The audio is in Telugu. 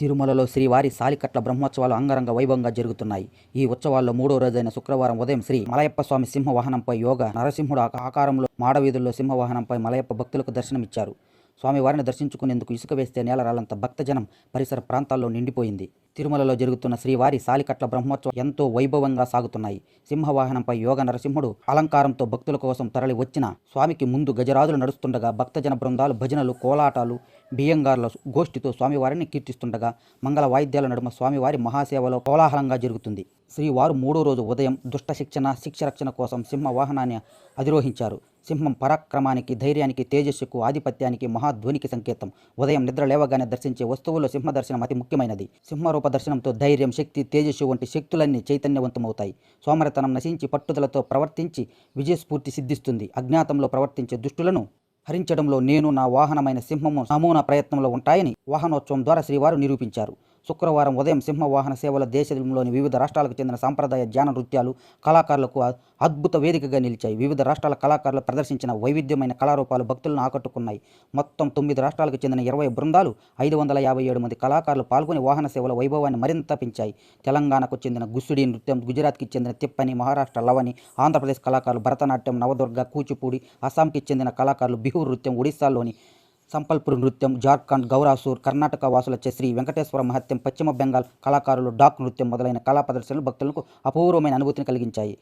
తిరుమలలో శ్రీవారి సాలికట్ల బ్రహ్మోత్సవాలు అంగరంగ వైభవంగా జరుగుతున్నాయి. ఈ ఉత్సవాల్లో మూడో రోజైన శుక్రవారం ఉదయం శ్రీ మలయప్ప స్వామి సింహవాహనంపై యోగ నరసింహుడు ఆకారంలో మాడవీధుల్లో సింహవాహనంపై మలయప్ప భక్తులకు దర్శనమిచ్చారు. స్వామివారిని దర్శించుకునేందుకు ఇసుక వేస్తే నేలరాలంత భక్తజనం పరిసర ప్రాంతాల్లో నిండిపోయింది. తిరుమలలో జరుగుతున్న శ్రీవారి సాలికట్ల బ్రహ్మోత్సవం ఎంతో వైభవంగా సాగుతున్నాయి. సింహవాహనంపై యోగ నరసింహుడు అలంకారంతో భక్తుల కోసం తరలి వచ్చిన స్వామికి ముందు గజరాజులు నడుస్తుండగా భక్తజన బృందాలు భజనలు కోలాటాలు బియ్యంగారుల గోష్ఠితో స్వామివారిని కీర్తిస్తుండగా మంగళ వాయిద్యాల నడుమ స్వామివారి మహాసేవలో కోలాహలంగా జరుగుతుంది. శ్రీవారు మూడో రోజు ఉదయం దుష్ట శిక్షణ శిక్ష రక్షణ కోసం సింహ వాహనాన్ని అధిరోహించారు. సింహం పరాక్రమానికి ధైర్యానికి తేజస్సుకు ఆధిపత్యానికి మహాధ్వనికి సంకేతం. ఉదయం నిద్ర లేవగానే దర్శించే వస్తువుల్లో సింహ దర్శనం అతి ముఖ్యమైనది. సింహరూప దర్శనంతో ధైర్యం శక్తి తేజస్సు వంటి శక్తులన్నీ చైతన్యవంతమవుతాయి. సోమరతనం నశించి పట్టుదలతో ప్రవర్తించి విజయస్ఫూర్తి సిద్ధిస్తుంది. అజ్ఞాతంలో ప్రవర్తించే దుష్టులను హరించడంలో నేను నా వాహనమైన సింహము నమూనా ప్రయత్నంలో ఉంటాయని వాహనోత్సవం ద్వారా శ్రీవారు నిరూపించారు. శుక్రవారం ఉదయం సింహ వాహన సేవల దేశంలోని వివిధ రాష్ట్రాలకు చెందిన సాంప్రదాయ ధ్యాన నృత్యాలు కళాకారులకు అద్భుత వేదికగా నిలిచాయి. వివిధ రాష్ట్రాల కళాకారులు ప్రదర్శించిన వైవిధ్యమైన కళారూపాలు భక్తులను ఆకట్టుకున్నాయి. మొత్తం తొమ్మిది రాష్ట్రాలకు చెందిన ఇరవై బృందాలు ఐదు వందల యాభై ఏడు మంది కళాకారులు పాల్గొని వాహన సేవల వైభవాన్ని మరింత పెంచాయి. తెలంగాణకు చెందిన గుస్సుడి నృత్యం గుజరాత్కి చెందిన తిప్పని మహారాష్ట్ర లవని ఆంధ్రప్రదేశ్ కళాకారులు భరతనాట్యం నవదుర్గ కూచిపూడి అస్సాంకి చెందిన కళాకారులు బిహు నృత్యం ఒడిశాలోని సంపల్పూర్ నృత్యం జార్ఖండ్ గౌరాసూర్ కర్ణాటక వాసులచే శ్రీ వెంకటేశ్వర మహత్యం పశ్చిమ బెంగాల్ కళాకారులు డాక్ నృత్యం మొదలైన కళా ప్రదర్శనలు భక్తులకు అపూర్వమైన అనుభూతిని కలిగించాయి.